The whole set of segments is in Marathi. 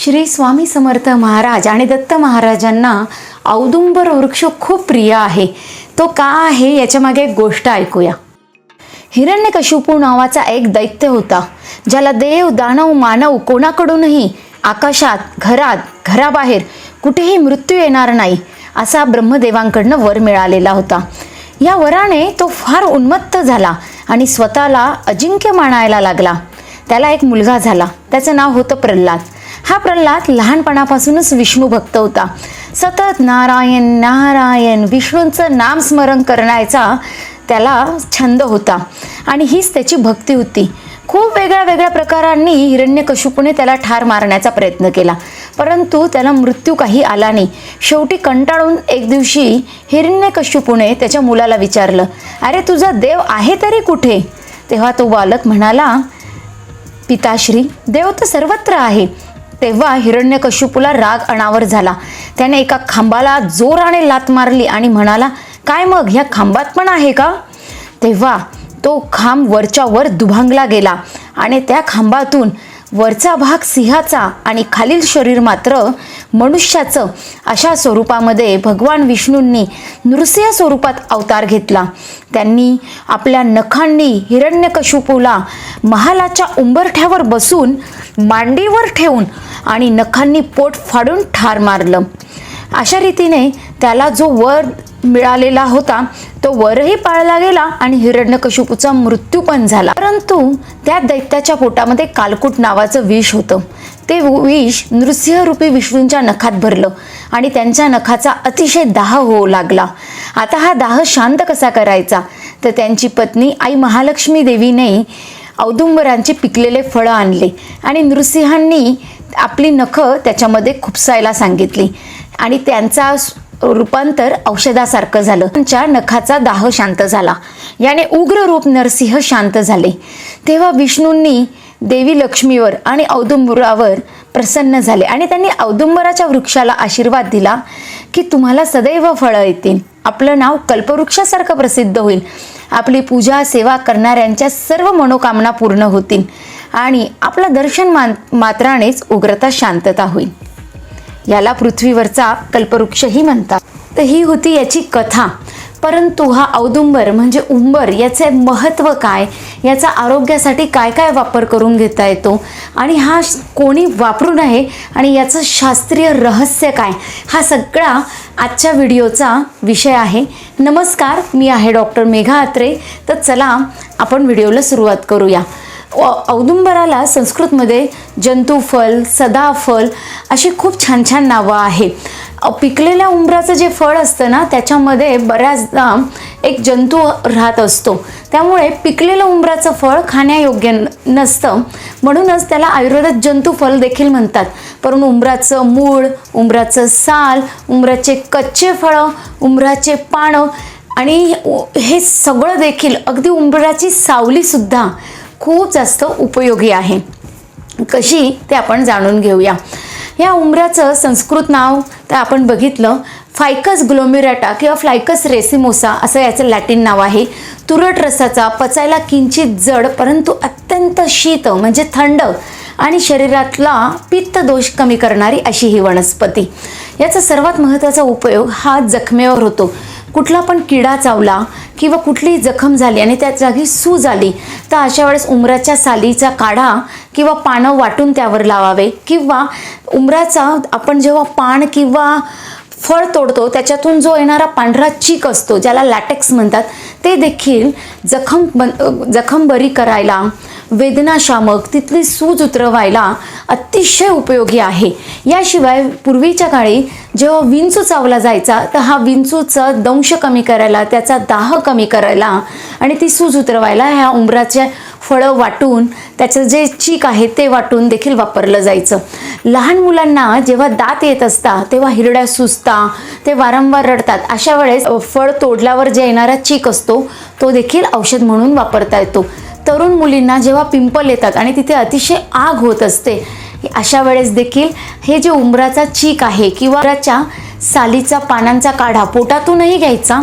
श्री स्वामी समर्थ महाराज आणि दत्त महाराजांना औदुंबर वृक्ष खूप प्रिय आहे. तो का आहे याच्यामागे एक गोष्ट ऐकूया. हिरण्यकशिपू नावाचा एक दैत्य होता ज्याला देव दानव मानव कोणाकडूनही आकाशात घरात घराबाहेर कुठेही मृत्यू येणार नाही असा ब्रह्मदेवांकडनं वर मिळालेला होता. या वराने तो फार उन्मत्त झाला आणि स्वतःला अजिंक्य मानायला लागला. त्याला एक मुलगा झाला. त्याचं नाव होतं प्रल्हाद. हा प्रल्हाद लहानपणापासूनच विष्णू भक्त होता. सतत नारायण नारायण विष्णूंचं नामस्मरण करण्याचा त्याला छंद होता आणि हीच त्याची भक्ती होती. खूप वेगळ्या वेगळ्या प्रकारांनी हिरण्यकशुपूने त्याला ठार मारण्याचा प्रयत्न केला. परंतु त्याला मृत्यू काही आला नाही. शेवटी कंटाळून एक दिवशी हिरण्यकशुपूने त्याच्या मुलाला विचारलं अरे तुझा देव आहे तरी कुठे? तेव्हा तो बालक म्हणाला पिताश्री देव तर सर्वत्र आहे. तेव्हा हिरण्यकशिपूला राग अनावर झाला. त्याने एका खांबाला जोराने लात मारली आणि म्हणाला काय मग? ह्या खांबात पण आहे का? तेव्हा तो खांब वरच्या वर दुभांगला गेला आणि त्या खांबातून वरचा भाग सिंहाचा आणि खालील शरीर मात्र मनुष्याचं अशा स्वरूपामध्ये भगवान विष्णूंनी नृसिंह स्वरूपात अवतार घेतला. त्यांनी आपल्या नखांनी हिरण्यकशुपूला महालाच्या उंबरठ्यावर बसून मांडीवर ठेवून आणि नखांनी पोट फाडून ठार मारलं. अशा रीतीने त्याला जो वर मिळालेला होता. तो वरही पाळला गेला आणि हिरण्यकशिपूचा मृत्यू पण झाला. परंतु त्या दैत्याच्या पोटामध्ये कालकूट नावाचं विष होतं. ते विष नृसिंहरूपी विष्णूंच्या नखात भरलं आणि त्यांच्या नखाचा अतिशय दाह होऊ लागला. आता हा दाह शांत कसा करायचा? तर त्यांची पत्नी आई महालक्ष्मी देवीने औदुंबरांचे पिकलेले फळं आणले आणि नृसिंहांनी आपली नखं त्याच्यामध्ये खुपसायला सांगितली आणि त्यांचा रूपांतर औषधासारखं झालं. त्यांच्या नखाचा दाह शांत झाला. याने उग्र रूप नरसिंह शांत झाले. तेव्हा विष्णूंनी देवी लक्ष्मीवर आणि औदुंबरावर प्रसन्न झाले आणि त्यांनी औदुंबराच्या वृक्षाला आशीर्वाद दिला की तुम्हाला सदैव फळं येतील. आपलं नाव कल्पवृक्षासारखं प्रसिद्ध होईल. आपली पूजा सेवा करणाऱ्यांच्या सर्व मनोकामना पूर्ण होतील आणि आपलं दर्शन मान मात्रानेच उग्रता शांतता होईल. याला पृथ्वीवरचा कल्पवृक्षही म्हणतात. तर ही होती याची कथा. परंतु हा औदुंबर म्हणजे उंबर याचे महत्त्व काय? याचा आरोग्यासाठी काय काय वापर करून घेता येतो? आणि हा कोणी वापरून आहे आणि याचं शास्त्रीय रहस्य काय? हा सगळा आजच्या व्हिडिओचा विषय आहे. नमस्कार मी आहे डॉक्टर मेघा अत्रे. तर चला आपण व्हिडिओला सुरुवात करूया. औदुंबराला संस्कृतमध्ये जंतुफल सदाफल अशी खूप छान छान नावं आहेत. पिकलेल्या उंबराचं जे फळ असतं ना त्याच्यामध्ये बऱ्याचदा एक जंतू राहत असतो. त्यामुळे पिकलेलं उंबराचं फळ खाण्यायोग्य नसतं. म्हणूनच त्याला आयुर्वेदात जंतुफल देखील म्हणतात. परंतु उंबराचं मूळ उंबराचं साल उंबराचे कच्चे फळं उंबराचे पानं आणि हे सगळं देखील अगदी उंबराची सावलीसुद्धा खूप जास्त उपयोगी आहे. कशी ते आपण जाणून घेऊया. या उंबऱ्याचं संस्कृत नाव तर आपण बघितलं फायकस ग्लोमिराटा किंवा फ्लायकस रेसिमोसा असं याचं लॅटिन नाव आहे. तुरट रसाचा पचायला किंचित जड परंतु अत्यंत शीत म्हणजे थंड आणि शरीरातला पित्त दोष कमी करणारी अशी ही वनस्पती. याचा सर्वात महत्त्वाचा उपयोग हा जखमेवर होतो. कुठला पण किडा चावला किंवा कुठलीही जखम झाली आणि त्या जागी सूज आली तर अशा वेळेस उमराच्या सालीचा काढा किंवा पानं वाटून त्यावर लावावे. किंवा उमराचा आपण जेव्हा पान किंवा फळ तोडतो त्याच्यातून जो येणारा पांढरा चीक असतो ज्याला लॅटेक्स म्हणतात ते देखील जखम बन जखम बरी करायला वेदनाशामक तिथली सूज उतरवायला अतिशय उपयोगी आहे. याशिवाय पूर्वीच्या काळी जेव्हा विंचू चावला जायचा तर हा विंचूचा दंश कमी करायला त्याचा दाह कमी करायला आणि ती सूज उतरवायला ह्या उंबराच्या फळं वाटून त्याचं जे चीक आहे ते वाटून देखील वापरलं जायचं. लहान मुलांना जेव्हा दात येत असता तेव्हा हिरड्या सुचता ते वारंवार रडतात. अशा वेळेस फळ तोडल्यावर जे येणारा चीक असतो तो देखील औषध म्हणून वापरता येतो. तरुण मुलींना जेव्हा पिंपल येतात आणि तिथे अतिशय आग होत असते अशा वेळेस देखील हे जे उंबराचा चीक आहे किंवा उंबराच्या सालीचा पानांचा काढा पोटातूनही घ्यायचा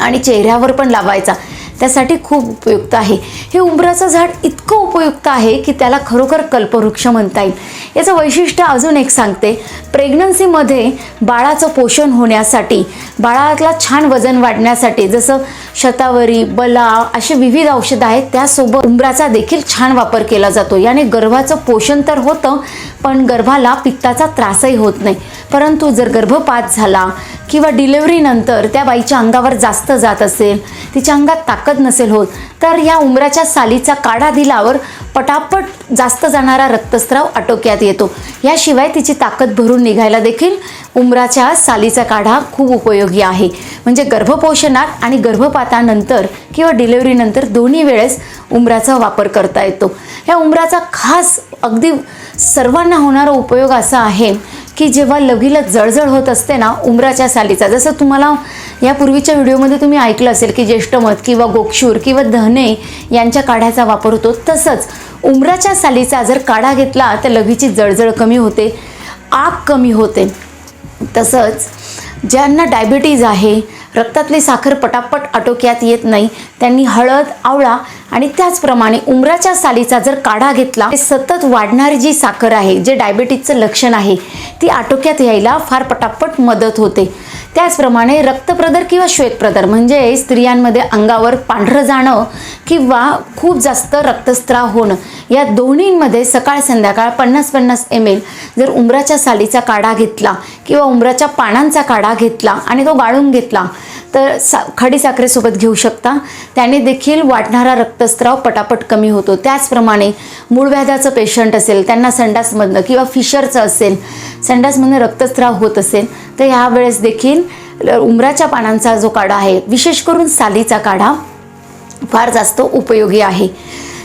आणि चेहऱ्यावर पण लावायचा त्यासाठी खूप उपयुक्त आहे. हे उंबराचं झाड इतकं उपयुक्त आहे की त्याला खरोखर कल्पवृक्ष म्हणता येईल. याचं वैशिष्ट्य अजून एक सांगते. प्रेग्नन्सीमध्ये बाळाचं पोषण होण्यासाठी बाळाला छान वजन वाढण्यासाठी जसं शतावरी बला असे विविध औषधं आहेत त्यासोबत उंबराचा देखील छान वापर केला जातो. याने गर्भाचं पोषण तर होतं पण गर्भाला पित्ताचा त्रासही होत नाही. परंतु जर गर्भपात झाला किंवा डिलेवरीनंतर त्या बाईच्या अंगावर जास्त जात असेल तिच्या अंगात ताकद नसेल होत तर या उंबराच्या सालीचा काढा दिल्यावर पटापट जास्त जाणारा रक्तस्राव आटोक्यात येतो. याशिवाय तिची ताकद भरून निघायला देखील उंबराच्या सालीचा काढा खूप उपयोगी आहे. म्हणजे गर्भपोषणात आणि गर्भपातानंतर किंवा डिलेवरीनंतर दोन्ही वेळेस उंबराचा वापर करता येतो. या उंबराचा खास अगदी सर्वांना होणारा उपयोग असा आहे की जेव्हा लगीला जळजळ होत असते ना उंबराच्या सालीचा. जसं तुम्हाला यापूर्वीच्या व्हिडिओमध्ये तुम्ही ऐकलं असेल की ज्येष्ठमध किंवा गोक्षूर किंवा धने यांच्या काढ्याचा वापर होतो. तसंच उमराच्या सालीचा जर काढा घेतला तर लघवीची जळजळ कमी होते आग कमी होते. तसंच ज्यांना डायबिटीज आहे रक्तातली साखर पटापट आटोक्यात येत नाही. त्यांनी हळद आवळा आणि त्याचप्रमाणे उमराच्या सालीचा जर काढा घेतला सतत वाढणारी जी साखर आहे जे डायबिटीजचं लक्षण आहे ती आटोक्यात यायला फार पटापट मदत होते. त्याचप्रमाणे रक्तप्रदर किंवा श्वेतप्रदर म्हणजे स्त्रियांमध्ये अंगावर पांढरं जाणं किंवा खूप जास्त रक्तस्त्राव होणं या दोन्हींमध्ये सकाळ संध्याकाळ पन्नास पन्नास एम एल जर उंबराच्या सालीचा काढा घेतला किंवा उंबराच्या पानांचा काढा घेतला आणि तो गाळून घेतला तर सा खडीसाखरेसोबत घेऊ शकता. त्याने देखील वाटणारा रक्तस्राव पटापट कमी होतो. त्याचप्रमाणे मूळव्याधाचं पेशंट असेल त्यांना संडासमधनं किंवा फिशरचं असेल संडासमधनं रक्तस्राव होत असेल तर ह्या वेळेस देखील उमराच्या पानांचा जो काढा आहे विशेष करून सालीचा काढा फार जास्त उपयोगी आहे.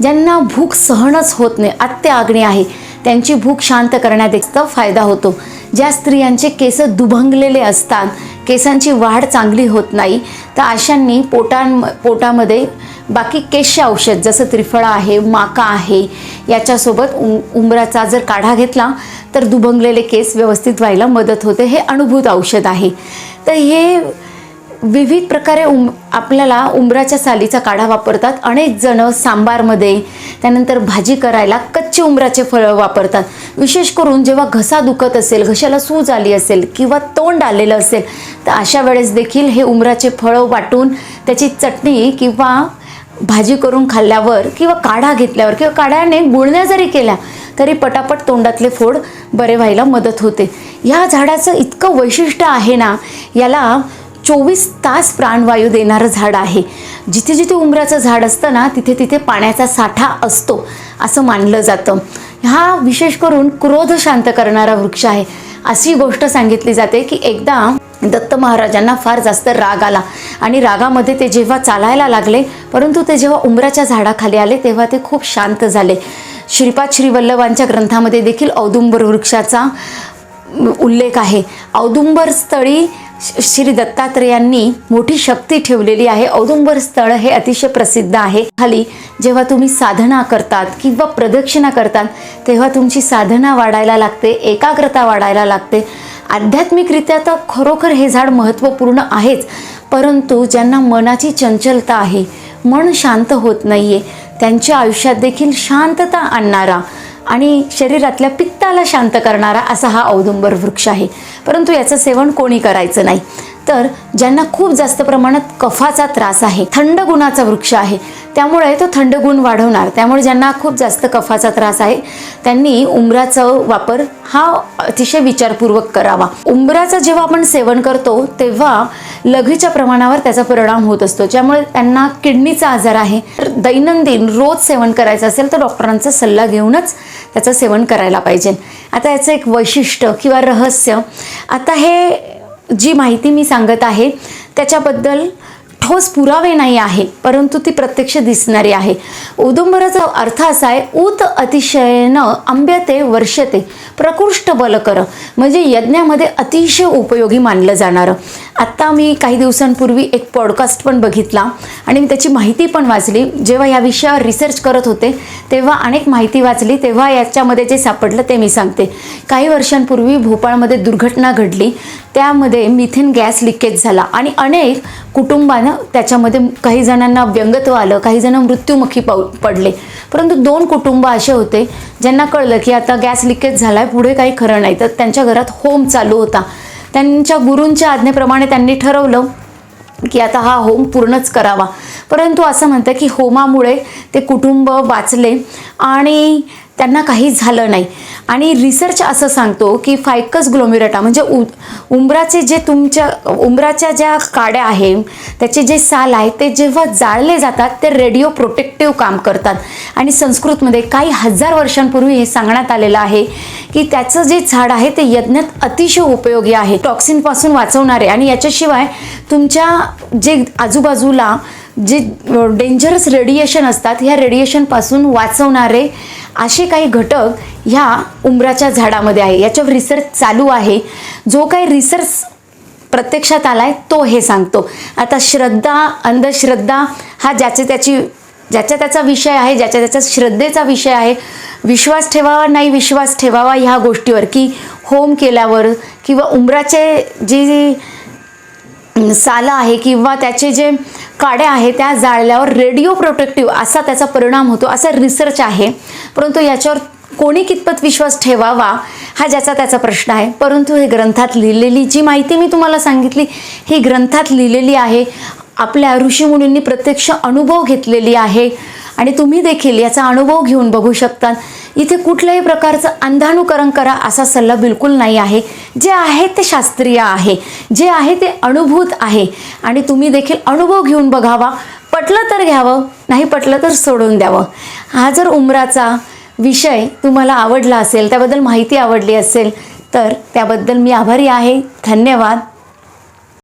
ज्यांना भूक सहनच होत नाही आत्य आग्ने आहे त्यांची भूक शांत करण्यात फायदा होतो. ज्या स्त्रियांचे केस दुभंगलेले असतात केसांची वाढ चांगली होत नाही तर अशांनी पोटां पोटामध्ये बाकी केश औषध जसं त्रिफळा आहे माका आहे याच्यासोबत उम उंबराचा जर काढा घेतला तर दुभंगलेले केस व्यवस्थित व्हायला मदत होते. हे अनुभूत औषध आहे. तर हे विविध प्रकारे उम आपल्याला उंबराच्या सालीचा काढा वापरतात. अनेक जण सांबारमध्ये त्यानंतर भाजी करायला कच्चे उंबराचे फळं वापरतात. विशेष करून जेव्हा घसा दुखत असेल घशाला सूज आली असेल किंवा तोंड आलेलं असेल तर अशा वेळेस देखील हे उंबराचे फळं वाटून त्याची चटणी किंवा भाजी करून खाल्ल्यावर किंवा काढा घेतल्यावर किंवा काढ्याने गुळण्या जरी केल्या तरी पटापट तोंडातले फोड बरे व्हायला मदत होते. ह्या झाडाचं इतकं वैशिष्ट्य आहे ना याला चोवीस तास प्राणवायू देणारं झाड आहे. जिथे जिथे उंबराचं झाड असतं ना तिथे तिथे पाण्याचा साठा असतो असं मानलं जातं. हा विशेष करून क्रोध शांत करणारा वृक्ष आहे. अशी गोष्ट सांगितली जाते की एकदा दत्त महाराजांना फार जास्त राग आला आणि रागामध्ये ते जेव्हा चालायला लागले परंतु ते जेव्हा उंबराच्या झाडाखाली आले तेव्हा ते खूप शांत झाले. श्रीपाद श्रीवल्लभांच्या ग्रंथामध्ये देखील औदुंबर वृक्षाचा उल्लेख आहे. औदुंबर स्थळी श्री दत्तात्रेयांनी मोठी शक्ती ठेवलेली आहे. औदुंबर स्थळ हे अतिशय प्रसिद्ध आहे. खाली जेव्हा तुम्ही साधना करतात किंवा प्रदक्षिणा करतात तेव्हा तुमची साधना वाढायला लागते एकाग्रता वाढायला लागते. आध्यात्मिकरित्या तर खरोखर हे झाड महत्त्वपूर्ण आहेच परंतु ज्यांना मनाची चंचलता आहे मन शांत होत नाही आहे त्यांच्या आयुष्यात देखील शांतता आणणारा आणि शरीरातल्या पित्ताला शांत करणारा असा हा औदुंबर वृक्ष आहे. परंतु याचं सेवन कोणी करायचं नाही. तर ज्यांना खूप जास्त प्रमाणात कफाचा त्रास आहे थंड गुणाचा वृक्ष आहे त्यामुळे तो थंड गुण वाढवणार. त्यामुळे ज्यांना खूप जास्त कफाचा त्रास आहे त्यांनी उंबराचा वापर हा अतिशय विचारपूर्वक करावा. उंबराचं जेव्हा आपण सेवन करतो तेव्हा लघवीच्या प्रमाणावर त्याचा परिणाम होत असतो ज्यामुळे त्यांना किडनीचा आजार आहे. तर दैनंदिन रोज सेवन करायचं असेल तर डॉक्टरांचा सल्ला घेऊनच त्याचं सेवन करायला पाहिजे. आता याचं एक वैशिष्ट्य किंवा रहस्य. आता हे जी माहिती मी सांगत आहे त्याच्याबद्दल ठोस पुरावे नाही आहे परंतु ती प्रत्यक्ष दिसणारी आहे. औदुंबराचा अर्थ असा आहे ऊत अतिशयनं आंब्यते वर्षते प्रकृष्ट बल कर म्हणजे यज्ञामध्ये अतिशय उपयोगी मानलं जाणारं. आत्ता मी काही दिवसांपूर्वी एक पॉडकास्ट पण बघितला आणि मी त्याची माहिती पण वाचली. जेव्हा या विषयावर रिसर्च करत होते तेव्हा अनेक माहिती वाचली. तेव्हा याच्यामध्ये जे सापडलं ते मी सांगते. काही वर्षांपूर्वी भोपाळमध्ये दुर्घटना घडली. त्यामध्ये मिथेन गॅस लिकेज झाला आणि अनेक कुटुंबांना त्याच्यामध्ये काही जणांना व्यंगत्व आलं काही जण मृत्युमुखी पाऊ पडले. परंतु दोन कुटुंब असे होते ज्यांना कळलं की आता गॅस लिकेज झाला आहे पुढे काही खरं नाही. तर त्यांच्या घरात होम चालू होता. त्यांच्या गुरूंच्या आज्ञेप्रमाणे त्यांनी ठरवलं की आता हा होम पूर्णच करावा. परंतु असं म्हणतं की होमामुळे ते कुटुंब वाचले आणि त्यांना काही झालं नाही. आणि रिसर्च असं सांगतो की फायकस ग्लोमिरटा म्हणजे उ उंबराचे जे तुमच्या उंबराच्या ज्या काड्या आहे त्याचे जे साल आहे ते जेव्हा जाळले जातात ते रेडिओ प्रोटेक्टिव्ह काम करतात. आणि संस्कृतमध्ये काही हजार वर्षांपूर्वी हे सांगण्यात आलेलं आहे की त्याचं जे झाड आहे ते यज्ञात अतिशय उपयोगी आहे. टॉक्सिनपासून वाचवणारे. आणि याच्याशिवाय तुमच्या जे आजूबाजूला जे डेंजरस रेडिएशन असतात ह्या रेडिएशनपासून वाचवणारे असे काही घटक ह्या उमराच्या झाडामध्ये आहे. याच्यावर रिसर्च चालू आहे. जो काही रिसर्च प्रत्यक्षात आलाय तो हे सांगतो. आता श्रद्धा अंधश्रद्धा हा ज्याची त्याची ज्याच्या त्याचा विषय आहे ज्याच्या त्याच्या श्रद्धेचा विषय आहे. विश्वास ठेवावा नाही विश्वास ठेवावा ह्या गोष्टीवर की होम केल्यावर किंवा उमराचे जे साला आहे किंवा त्याचे जे काड्या आहे त्या जाळल्यावर रेडिओ प्रोटेक्टिव्ह असा त्याचा परिणाम होतो असा रिसर्च आहे. परंतु याच्यावर कोणी कितपत विश्वास ठेवावा हा ज्याचा त्याचा प्रश्न आहे. परंतु हे ग्रंथात लिहिलेली जी माहिती मी तुम्हाला सांगितली ही ग्रंथात लिहिलेली आहे. आपल्या ऋषीमुनींनी प्रत्यक्ष अनुभव घेतलेली आहे. आणि तुम्ही देखील याचा अनुभव घेऊन बघू शकता. इथे कुठल्याही प्रकारचं अंधानुकरण करा असा सल्ला बिलकुल नाही आहे. जे आहे ते शास्त्रीय आहे. जे आहे ते अनुभूत आहे. आणि तुम्ही देखील अनुभव घेऊन बघावा. पटलं तर घ्यावं नाही पटलं तर सोडून द्यावं. हा जर उमराचा विषय तुम्हाला आवडला असेल त्याबद्दल माहिती आवडली असेल तर त्याबद्दल मी आभारी आहे. धन्यवाद.